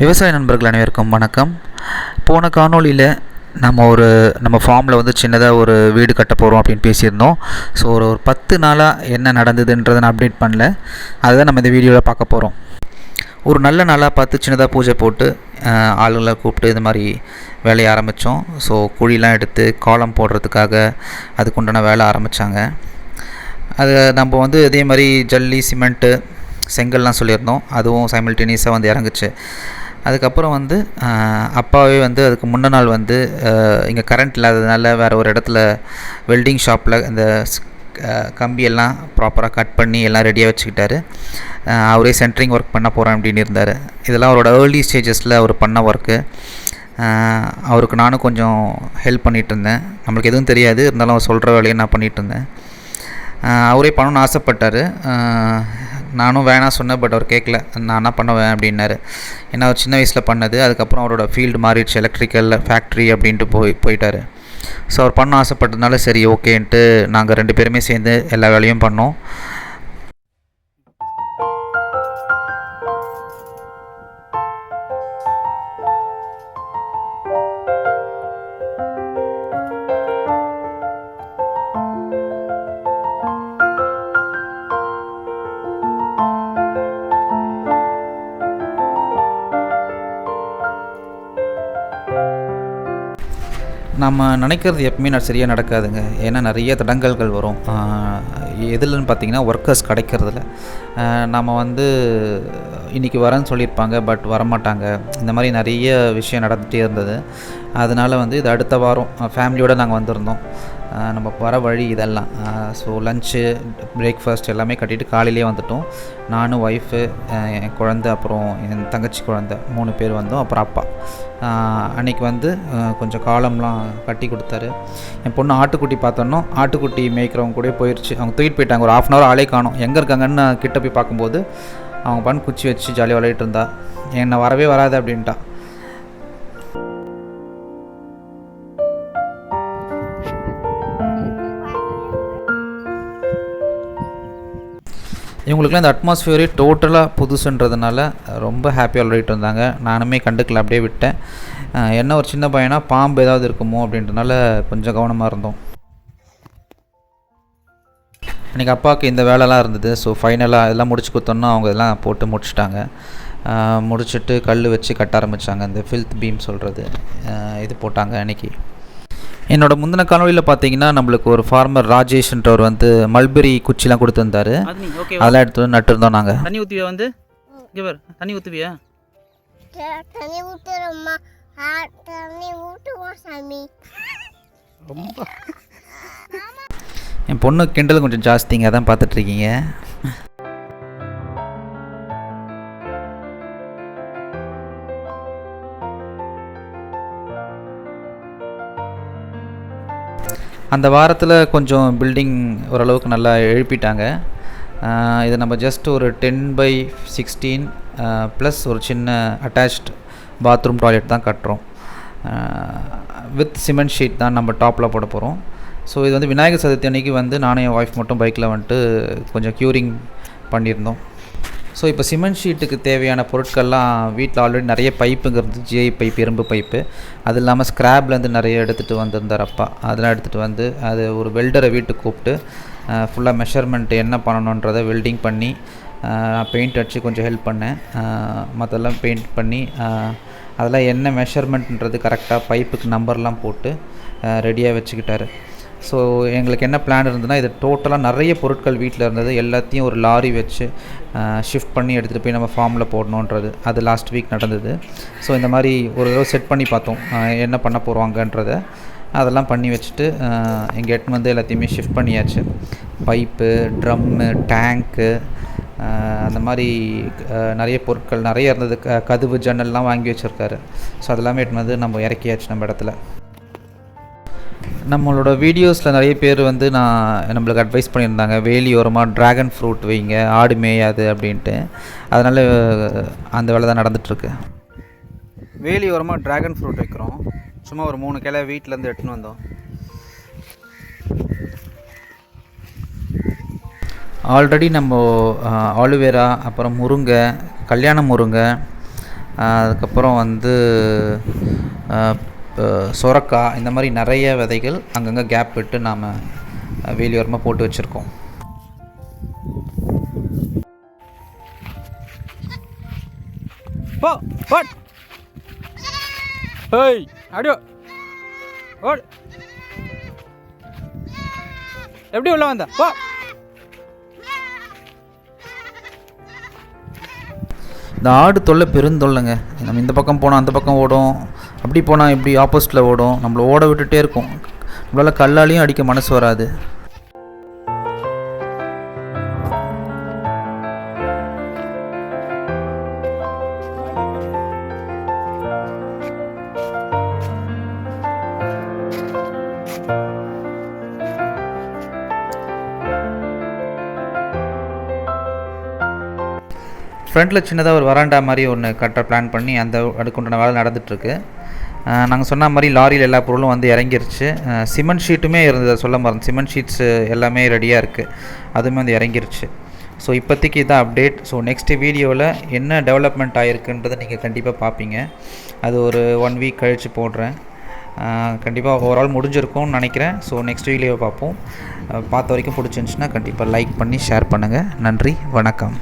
விவசாய நண்பர்கள் அனைவருக்கும் வணக்கம். போன காணொளியில் நம்ம ஒரு நம்ம ஃபார்மில் வந்து சின்னதாக ஒரு வீடு கட்ட போகிறோம் அப்படின்னு பேசியிருந்தோம். ஸோ ஒரு ஒரு பத்து நாளாக என்ன நடந்ததுன்றதை நான் அப்டேட் பண்ணல. அதுதான் நம்ம இந்த வீடியோவில் பார்க்க போகிறோம் ஒரு நல்ல நாளாக பார்த்து சின்னதாக பூஜை போட்டு ஆளுங்களை கூப்பிட்டு இது மாதிரி வேலையை ஆரம்பித்தோம் ஸோ குழிலாம் எடுத்து காலம் போடுறதுக்காக அதுக்குண்டான வேலை ஆரம்பித்தாங்க அது நம்ம வந்து அதே மாதிரி ஜல்லி சிமெண்ட்டு செங்கல்லாம் சொல்லியிருந்தோம். அதுவும் சைமல்டேனியஸாக வந்து இறங்குச்சு. அதுக்கப்புறம் வந்து அப்பாவே வந்து அதுக்கு முன்ன நாள் வந்து இங்கே கரண்ட் இல்லாததுனால வேறு ஒரு இடத்துல வெல்டிங் ஷாப்பில் இந்த ஸ்- கம்பியெல்லாம் ப்ராப்பராக கட் பண்ணி எல்லாம் ரெடியாக வச்சுக்கிட்டாரு. அவரே சென்ட்ரிங் ஒர்க் பண்ண போகிறேன் அப்படின்னு இருந்தார். இதெல்லாம் அவரோட ஏர்லி ஸ்டேஜஸில் அவர் பண்ண ஒர்க்கு அவருக்கு நானும் கொஞ்சம் ஹெல்ப் பண்ணிகிட்டு இருந்தேன். நம்மளுக்கு எதுவும் தெரியாது. இருந்தாலும் அவர் சொல்கிற வேலையை நான் பண்ணிகிட்டு இருந்தேன். அவரே பண்ணணும்னு ஆசைப்பட்டார். நானும் வேணாம் சொன்னேன் பட் அவர் கேட்கல. நான் என்ன பண்ணுவேன் அப்படின்னாரு. ஏன்னா அவர் சின்ன வயசில் பண்ணது. அதுக்கப்புறம் அவரோட ஃபீல்டு மாறிடுச்சு. எலக்ட்ரிக்கல் ஃபேக்ட்ரி அப்படின்ட்டு போய் போயிட்டார். ஸோ அவர் பண்ண ஆசைப்பட்டதுனால சரி ஓகேன்ட்டு நாங்கள் ரெண்டு பேருமே சேர்ந்து எல்லா வேலையும் பண்ணோம். நம்ம நினைக்கிறது எப்பவுமே நான் சரியாக நடக்காதுங்க. ஏன்னா நிறைய தடங்கல்கள் வரும். எதுலன்னு பார்த்தீங்கன்னா ஒர்க்கர்ஸ் கிடைக்கிறதுல. நம்ம வந்து இன்றைக்கி வரேன்னு சொல்லியிருப்பாங்க பட் வரமாட்டாங்க. இந்த மாதிரி நிறைய விஷயம் நடந்துகிட்டே இருந்தது. அதனால் வந்து இது அடுத்த வாரம் ஃபேமிலியோடு நாங்கள் வந்திருந்தோம். நம்ம வர வழி இதெல்லாம். ஸோ லஞ்சு பிரேக்ஃபாஸ்ட் எல்லாமே கட்டிட்டு காலையிலேயே வந்துட்டோம். நானும் ஒய்ஃபு என் குழந்த அப்புறம் என் தங்கச்சி குழந்த மூணு பேர் வந்தோம். அப்புறம் அப்பா. அன்றைக்கி அன்னைக்கு வந்து கொஞ்சம் காலம்லாம் கட்டி கொடுத்தாரு. என் பொண்ணு ஆட்டுக்குட்டி பார்த்தோன்னா ஆட்டுக்குட்டி மேய்க்கிறவங்க கூட போயிடுச்சு அவங்க தூக்கிட்டு போயிட்டாங்க. ஒரு ஆஃப் அன் ஹவர் ஆளே காணும். எங்கே இருக்காங்கன்னு கிட்ட போய் பார்க்கும்போது அவங்க பண்ணு குச்சி வச்சு ஜாலியாக விளையாடிட்டு இருந்தா. என்னை வரவே வராது அப்படின்ட்டா. இவங்களுக்குலாம் இந்த அட்மாஸ்ஃபியரே டோட்டலாக புதுசுன்றதுனால ரொம்ப ஹாப்பியாக விளையாட்டு இருந்தாங்க. நானுமே கண்டுக்கல அப்படியே விட்டேன். என்ன ஒரு சின்ன பையனா பாம்பு ஏதாவது இருக்குமோ அப்படின்றனால கொஞ்சம் கவனமாக இருந்தோம். இன்றைக்கி அப்பாவுக்கு இந்த வேலைலாம் இருந்தது. ஸோ ஃபைனலாக இதெல்லாம் முடிச்சு கொடுத்தோன்னா அவங்க இதெல்லாம் போட்டு முடிச்சிட்டாங்க. முடிச்சுட்டு முடிச்சிட்டு கல் வச்சு கட்ட ஆரம்பித்தாங்க இந்த ஃபில்த் பீம் சொல்கிறது இது போட்டாங்க அன்றைக்கி என்னோட முந்தின காணொலியில் பார்த்தீங்கன்னா நம்மளுக்கு ஒரு ஃபார்மர் ராஜேஷ்ன்றவர் வந்து மல்பெரி குச்சிலாம் கொடுத்துருந்தாரு. அதெல்லாம் எடுத்து வந்து நட்டுருந்தோம் நாங்கள் தண்ணி ஊற்றுவியா வந்து? இங்கே பாரு தண்ணி ஊற்றுவியா தண்ணி ஊத்துறோம்மா. ஆ, தண்ணி ஊட்டுவோம் சாமி. ரொம்ப. என் பொண்ணு கிண்டல் கொஞ்சம் ஜாஸ்திங்க அதான் பார்த்துட்ருக்கீங்க அந்த வாரத்தில் கொஞ்சம் பில்டிங் ஓரளவுக்கு நல்லா எழுப்பிட்டாங்க. இது நம்ம ஜஸ்ட் ஒரு டென் பை சிக்ஸ்டீன் ப்ளஸ் ஒரு சின்ன அட்டாச்ட் பாத்ரூம் டாய்லெட் தான் கட்டுறோம். வித் சிமெண்ட் ஷீட் தான் நம்ம டாப்பில் போட போகிறோம் ஸோ இது வந்து விநாயகர் சதுர்த்தி அன்னைக்கு வந்து நானும் என் ஒய்ஃப் மட்டும் பைக்கில் வந்துட்டு கொஞ்சம் க்யூரிங் பண்ணியிருந்தோம். ஸோ இப்போ சிமெண்ட் ஷீட்டுக்கு தேவையான பொருட்கள்லாம் வீட்டில் ஆல்ரெடி நிறைய பைப்புங்கிறது ஜிஐ பைப் இரும்பு பைப்பு அது இல்லாமல் ஸ்க்ராப்லேருந்து நிறைய எடுத்துகிட்டு வந்திருந்தார் அப்பா. அதெல்லாம் எடுத்துகிட்டு வந்து அது ஒரு வெல்டரை வீட்டுக்கு கூப்பிட்டு ஃபுல்லாக மெஷர்மெண்ட் என்ன பண்ணணுன்றதை வெல்டிங் பண்ணி பெயிண்ட் அடித்து கொஞ்சம் ஹெல்ப் பண்ணேன். மற்றெல்லாம் பெயிண்ட் பண்ணி அதெல்லாம் என்ன மெஷர்மெண்ட்ன்றது கரெக்டாக பைப்புக்கு நம்பர்லாம் போட்டு ரெடியாக வச்சுக்கிட்டாரு. ஸோ எங்களுக்கு என்ன பிளான் இருந்ததுன்னா இது டோட்டலாக நிறைய பொருட்கள் வீட்டில் இருந்தது. எல்லாத்தையும் ஒரு லாரி வச்சு ஷிஃப்ட் பண்ணி எடுத்துகிட்டு போய் நம்ம ஃபார்மில் போடணுன்றது. அது லாஸ்ட் வீக் நடந்தது. ஸோ இந்த மாதிரி ஒரு தடவை செட் பண்ணி பார்த்தோம். என்ன பண்ண போகிறாங்கன்றத அதெல்லாம் பண்ணி வச்சுட்டு எங்கள் எட்டுன்னு வந்து எல்லாத்தையுமே ஷிஃப்ட் பண்ணியாச்சு. பைப்பு ட்ரம்மு டேங்க்கு அந்த மாதிரி நிறைய பொருட்கள் நிறைய இருந்தது. க கதவு ஜன்னல்லாம் வாங்கி வச்சுருக்காரு. ஸோ அதெல்லாமே எட்டு வந்து நம்ம இறக்கியாச்சு நம்ம இடத்துல. நம்மளோட வீடியோஸில் நிறைய பேர் வந்து நான் நம்மளுக்கு அட்வைஸ் பண்ணியிருந்தாங்க. வேலியோரமாக ட்ராகன் ஃப்ரூட் வைங்க ஆடு மேயாது அப்படின்ட்டு. அதனால் அந்த வேலை தான் நடந்துகிட்ருக்கு வேலி ஓரமாக ட்ராகன் ஃப்ரூட் வைக்கிறோம். சும்மா ஒரு மூணு கிளை வீட்டிலேருந்து எடுத்துன்னு வந்தோம். ஆல்ரெடி நம்ம ஆலுவேரா அப்புறம் முருங்கை கல்யாண முருங்கை அதுக்கப்புறம் வந்து சொரக்காய் இந்த மாதிரி நிறைய விதைகள் அங்கங்கே கேப் விட்டு நாம் வேலியோரமாக போட்டு வச்சுருக்கோம். போ ஓட். ஏய் அப்படியோ ஓட். எப்படி உள்ள வந்த? போ. இந்த ஆடு தொல்லை பெருந்தொல்லைங்க. நம்ம இந்த பக்கம் போனால் அந்த பக்கம் ஓடும். அப்படி போனால் இப்படி ஆப்போசிட்டில் ஓடும். நம்மளை ஓட விட்டுட்டே இருக்கும். நம்மளால் கல்லாலையும் அடிக்க மனசு வராது. ஃப்ரண்ட்டில் சின்னதாக ஒரு வராண்டா மாதிரி ஒன்று கட்ட பிளான் பண்ணி அந்த அதுக்குண்டான வேலை நடந்துகிட்ருக்கு நாங்கள் சொன்ன மாதிரி லாரியில் எல்லா பொருளும் வந்து இறங்கிருச்சு. சிமெண்ட் ஷீட்டுமே இருந்தது சொல்ல மறந்து சிமெண்ட் ஷீட்ஸு எல்லாமே ரெடியாக இருக்குது அதுவுமே வந்து இறங்கிருச்சு. ஸோ இப்போதைக்கு இதான் அப்டேட் ஸோ நெக்ஸ்ட்டு வீடியோவில் என்ன டெவலப்மெண்ட் ஆகிருக்குன்றதை நீங்கள் கண்டிப்பாக பார்ப்பீங்க அது ஒரு ஒன் வீக் கழித்து போடுறேன். கண்டிப்பாக ஓவரால் முடிஞ்சிருக்கும்னு நினைக்கிறேன். ஸோ நெக்ஸ்ட் வீடியோவை பார்ப்போம் பார்த்த வரைக்கும் பிடிச்சிருந்துச்சுன்னா கண்டிப்பாக லைக் பண்ணி ஷேர் பண்ணுங்கள் நன்றி வணக்கம்.